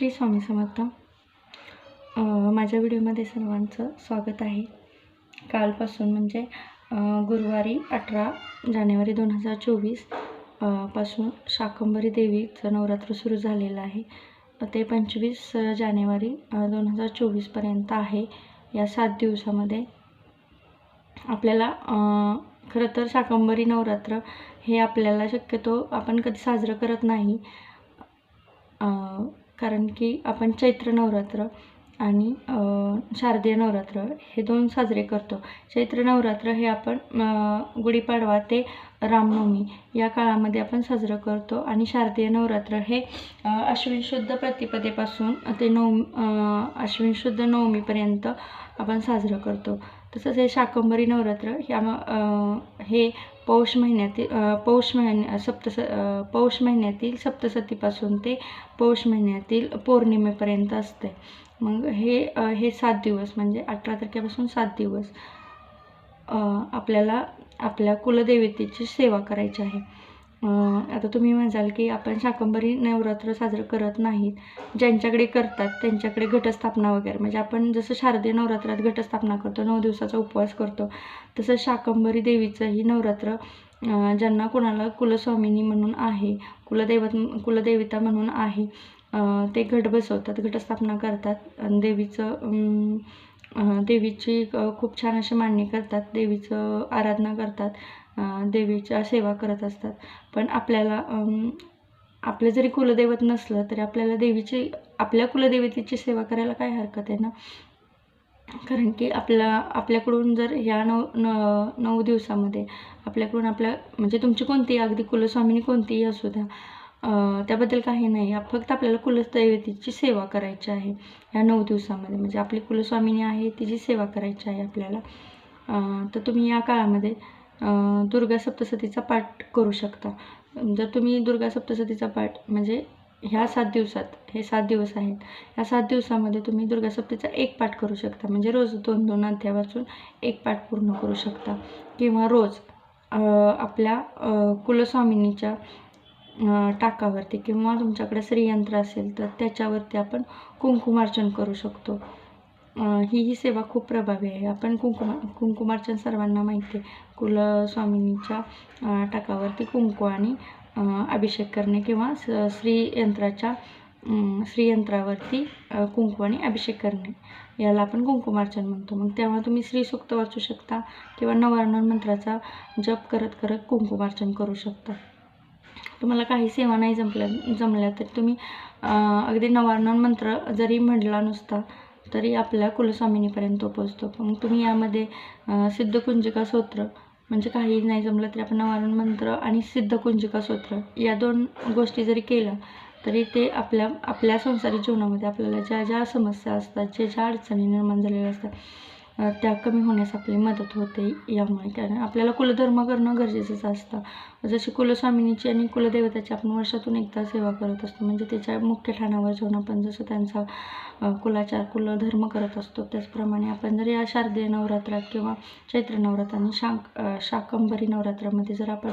श्री स्वामी समर्थ. माझ्या व्हिडिओमध्ये सर्वांचं स्वागत आहे. कालपासून म्हणजे गुरुवारी अठरा जानेवारी दोन हजार चोवीसपासून शाकंभरी देवीचं नवरात्र सुरू झालेलं आहे. ते पंचवीस जानेवारी दोन हजार चोवीसपर्यंत आहे. या सात दिवसामध्ये आपल्याला खरं तर शाकंभरी नवरात्र हे आपल्याला शक्यतो आपण कधी साजरं करत नाही. कारण की आपण चैत्र नवरात्र आणि शारदीय नवरात्र हे दोन साजरे करतो. चैत्र नवरात्र हे आपण गुढीपाडवा ते रामनवमी या काळामध्ये आपण साजरं करतो आणि शारदीय नवरात्र हे अश्विन शुद्ध प्रतिपदेपासून ते नऊ अश्विन शुद्ध नवमीपर्यंत आपण साजरं करतो. तसंच हे शाकंभरी नवरात्र ह्या हे पौष महिन्यातील पौष महिन्या सप्तस पौष महिन्यातील सप्तसतीपासून ते पौष महिन्यातील पौर्णिमेपर्यंत असते. मग हे हे सात दिवस म्हणजे अठरा तारखेपासून सात दिवस आपल्याला आपल्या कुलदेवतेची सेवा करायची आहे. आता तुम्ही म्हणाल की आपण शाकंभरी नवरात्र साजरं करत नाहीत. ज्यांच्याकडे करतात त्यांच्याकडे घटस्थापना वगैरे. म्हणजे आपण जसं शारदीय नवरात्रात घटस्थापना करतो नऊ दिवसाचा उपवास करतो तसं शाकंभरी देवीचंही नवरात्र ज्यांना कोणाला कुलस्वामिनी म्हणून आहे कुलदैवत कुलदेवता म्हणून आहे ते घट बसवतात घटस्थापना करतात. आणि देवीचं देवीची खूप छान अशी मांडणी करतात देवीचं आराधना करतात. देवीच्या सेवा करत असतात. पण आपल्याला आपलं जरी कुलदैवत नसलं तरी आपल्याला देवीची आपल्या कुलदेवतेची सेवा करायला काय हरकत आहे ना? कारण की आपला आपल्याकडून जर ह्या नऊ न नऊ दिवसामध्ये आपल्याकडून आपल्या म्हणजे तुमची कोणतीही अगदी कुलस्वामिनी कोणतीही असू द्या त्याबद्दल काही नाही. फक्त आपल्याला कुलदैवतेची सेवा करायची आहे या नऊ दिवसामध्ये. म्हणजे आपली कुलस्वामिनी आहे तिची सेवा करायची आहे आपल्याला. तर तुम्ही या काळामध्ये दुर्गा सप्तसतीचा पाठ करू शकता. जर तुम्ही दुर्गा सप्तसतीचा पाठ म्हणजे ह्या सात दिवसात हे सात दिवस आहेत ह्या सात दिवसामध्ये तुम्ही दुर्गा सप्तीचा एक पाठ करू शकता. म्हणजे रोज दोन दोन अध्याय वाचून एक पाठ पूर्ण करू शकता. किंवा रोज आपल्या कुलस्वामिनीच्या टाकावरती किंवा तुमच्याकडे श्रीयंत्र असेल तर त्याच्यावरती आपण कुंकुमार्चन करू शकतो. ही ही सेवा खूप प्रभावी आहे. आपण कुंकुमा कुंकुमार्चन सर्वांना माहिती आहे. कुलस्वामिनीच्या टाकावरती कुंकू आणि अभिषेक करणे किंवा स श्रीयंत्राच्या श्रीयंत्रावरती कुंकू आणि अभिषेक करणे. याला आपण कुंकुमार्चन म्हणतो. मग तेव्हा तुम्ही श्रीसूक्त वाचू शकता किंवा नवारण मंत्राचा जप करत करत कुंकुमार्चन करू शकता. तुम्हाला काही सेवा नाही जमल्या जमल्या तरी तुम्ही अगदी नवारण मंत्र जरी म्हटला नुसता तरी आपल्या कुलस्वामिनीपर्यंत पोचतो मग तुम्ही यामध्ये सिद्धकुंजिका स्तोत्र म्हणजे काही नाही जमलं तरी आपण नवारण मंत्र आणि सिद्धकुंजिका स्तोत्र या दोन गोष्टी जरी केल्या तरी ते आपल्या आपल्या संसारिक जीवनामध्ये आपल्याला ज्या ज्या समस्या असतात ज्या ज्या अडचणी निर्माण झालेल्या असतात त्या कमी होण्यास आपली मदत होते यामुळे. कारण आपल्याला कुलधर्म करणं गरजेचंच असतं. जशी कुलस्वामिनीची आणि कुलदेवताची आपण वर्षातून एकदा सेवा करत असतो म्हणजे त्याच्या मुख्य ठाणावर जाऊन आपण जसं त्यांचा कुलाचार कुलधर्म करत असतो. त्याचप्रमाणे आपण जर या शारदीय नवरात्रात किंवा चैत्र नवरात्र आणि शाक शाकंभरी नवरात्रामध्ये जर आपण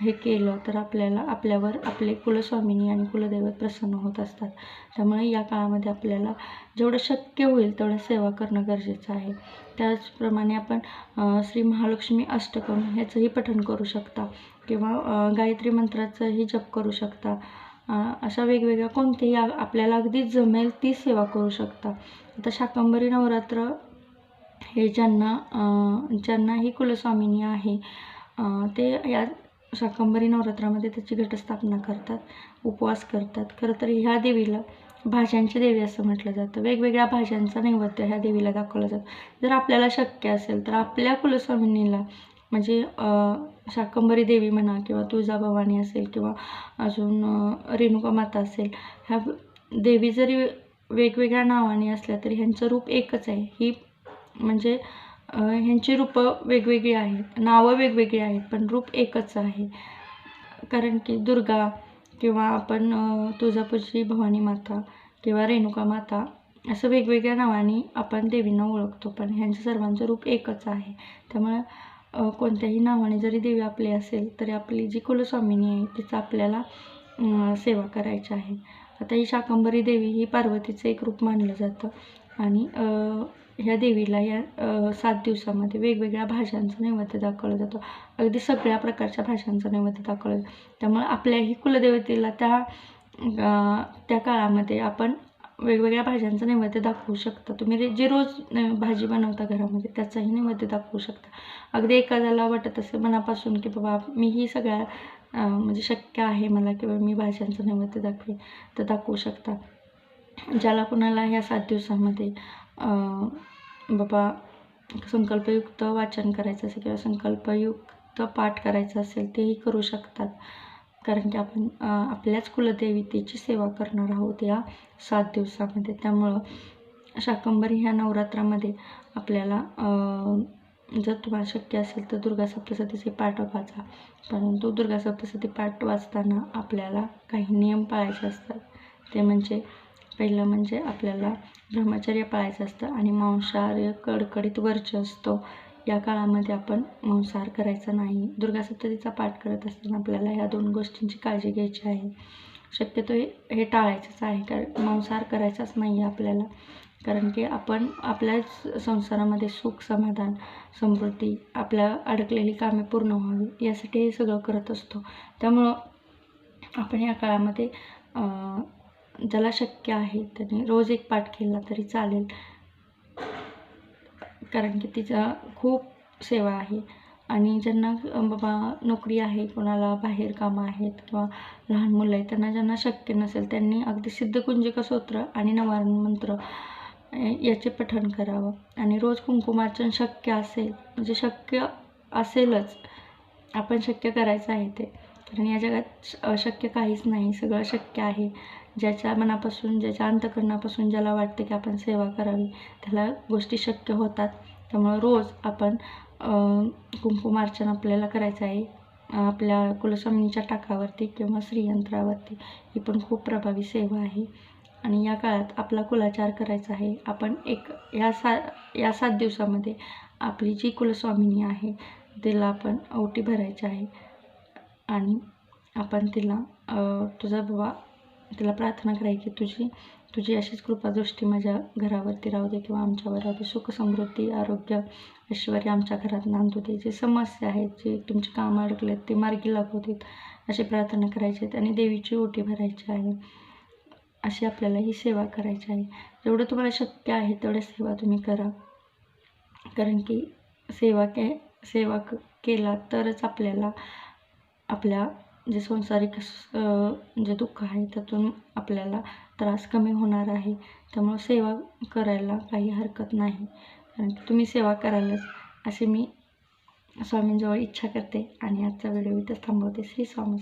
हे केलं तर आपल्याला आपल्यावर आपले कुलस्वामिनी आणि कुलदैवत प्रसन्न होत असतात. त्यामुळे या काळामध्ये आपल्याला जेवढं शक्य होईल तेवढं सेवा करणं गरजेचं आहे. त्याचप्रमाणे आपण श्री महालक्ष्मी अष्टकम ह्याचंही पठण करू शकता किंवा गायत्री मंत्राचंही जप करू शकता. अशा वेगवेगळ्या कोणतेही आपल्याला अगदी जमेल ती सेवा करू शकता. आता शाकंभरी नवरात्र हे ज्यांना ज्यांना ही कुलस्वामिनी आहे ते या शाकंभरी नवरात्रामध्ये त्याची घटस्थापना करतात उपवास करतात. खरं तर ह्या देवीला भाज्यांची देवी असं म्हटलं जातं. वेगवेगळ्या भाज्यांचा नैवेद्य ह्या देवीला दाखवला जातो. जर आपल्याला शक्य असेल तर आपल्या कुलस्वामिनीला म्हणजे शाकंभरी देवी म्हणा किंवा तुळजाभवानी असेल किंवा अजून रेणुका माता असेल ह्या देवी जरी वेगवेगळ्या नावाने असल्या तरी ह्यांचं रूप एकच आहे. ही म्हणजे ह्यांची रूपं वेगवेगळी आहेत. नावं वेगवेगळी आहेत पण रूप एकच आहे. कारण की दुर्गा किंवा आपण तुळजापूरची भवानी माता किंवा रेणुका माता असं वेगवेगळ्या नावाने आपण देवींना ओळखतो पण ह्यांचं सर्वांचं रूप एकच आहे. त्यामुळे कोणत्याही नावाने जरी देवी आपली असेल तरी आपली जी कुलस्वामिनी आहे तिचं आपल्याला सेवा करायची आहे. आता ही शाकंभरी देवी ही पार्वतीचं एक रूप मानलं जातं. आणि ह्या देवीला या सात दिवसामध्ये वेगवेगळ्या भाज्यांचा नैवेद्य दाखवला जातो. अगदी सगळ्या प्रकारच्या भाज्यांचा नैवेद्य दाखवला जातो. त्यामुळे आपल्याही कुलदेवतेला त्या त्या काळामध्ये आपण वेगवेगळ्या भाज्यांचा नैवेद्य दाखवू शकता. तुम्ही रे- जे रोज भाजी बनवता घरामध्ये त्याचाही नैवेद्य दाखवू शकता. अगदी एखाद्याला वाटत असेल मनापासून की बाबा मी ही सगळ्या म्हणजे शक्य आहे मला किंवा मी भाज्यांचं नैवेद्य दाखवे तर दाखवू शकता. ज्याला कुणाला ह्या सात दिवसामध्ये बाबा संकल्पयुक्त वाचन करायचं असेल किंवा संकल्पयुक्त पाठ करायचं असेल तेही करू शकतात. कारण की आपण आपल्याच कुलदेवतेची सेवा करणार आहोत या सात दिवसामध्ये. त्यामुळं शाकंभरी ह्या नवरात्रामध्ये आपल्याला जर तुम्हाला शक्य असेल तर दुर्गा सप्तसतीचे पाठ वाचा. परंतु दुर्गा सप्तसती पाठ वाचताना आपल्याला काही नियम पाळायचे असतात. ते म्हणजे पहिलं म्हणजे आपल्याला ब्रह्मचर्य पाळायचं असतं आणि मांसाहार कडकडीत वरचे असतो. या काळामध्ये आपण मांसाहार करायचा नाही. दुर्गा सप्ततीचा पाठ करत असताना आपल्याला ह्या दोन गोष्टींची काळजी घ्यायची आहे. शक्यतो हे हे टाळायचंच आहे. कारण मांसाहार करायचाच नाही आहे आपल्याला. कारण की आपण आपल्याच संसारामध्ये सुख समाधान समृद्धी आपल्या अडकलेली कामे पूर्ण व्हावी यासाठी हे सगळं करत असतो. त्यामुळं आपण या काळामध्ये ज्याला शक्य आहे त्याने रोज एक पाठ केला तरी चालेल. कारण की तिचा खूप सेवा आहे. आणि ज्यांना बाबा नोकरी आहे कोणाला बाहेर कामं आहेत किंवा लहान मुलं आहेत त्यांना ज्यांना शक्य नसेल त्यांनी अगदी सिद्धकुंजिका स्तोत्र आणि नवारण मंत्र याचे पठण करावं. आणि रोज कुंकुमार्चन शक्य असेल म्हणजे शक्य असेलच आपण शक्य करायचं आहे ते. कारण या जगात अशक्य काहीच नाही सगळं शक्य आहे. ज्याच्या मनापासून ज्याच्या अंतकरणापासून ज्याला वाटतं की आपण सेवा करावी त्याला गोष्टी शक्य होतात. त्यामुळं रोज आपण कुंकुमार्चन आपल्याला करायचं आहे. आपल्या कुलस्वामींच्या टाकावरती किंवा श्रीयंत्रावरती ही पण खूप प्रभावी सेवा आहे. आणि या काळात आपला कुलाचार करायचा आहे. आपण एक या सा या सात दिवसामध्ये आपली जी कुलस्वामिनी आहे तिला आपण ओटी भरायची आहे. आणि आपण तिला तुझा बाबा तिला प्रार्थना करायची की तुझी तुझी अशीच कृपादृष्टी माझ्या घरावरती राहू दे किंवा आमच्यावर राहू दे. सुख समृद्धी आरोग्य ऐश्वर्य आमच्या घरात नांदू दे. जे समस्या आहेत जे तुमची कामं अडकलेत ते मार्गी लागू देत. अशी प्रार्थना करायची आहेत आणि देवीची ओटी भरायची आहे. अशी आपल्याला ही सेवा करायची आहे. जेवढं तुम्हाला शक्य आहे तेवढ्या सेवा तुम्ही करा. कारण की सेवा के सेवा क केला तरच आपल्याला आपल्या जे संसारिक जे दुःख आहे त्यातून आपल्याला त्रास कमी होणार आहे. त्यामुळं सेवा करायला काही हरकत नाही. कारण की तुम्ही सेवा करालच अशी मी स्वामींजवळ इच्छा करते. आणि आजचा व्हिडिओ इथंच थांबवते. श्री स्वामी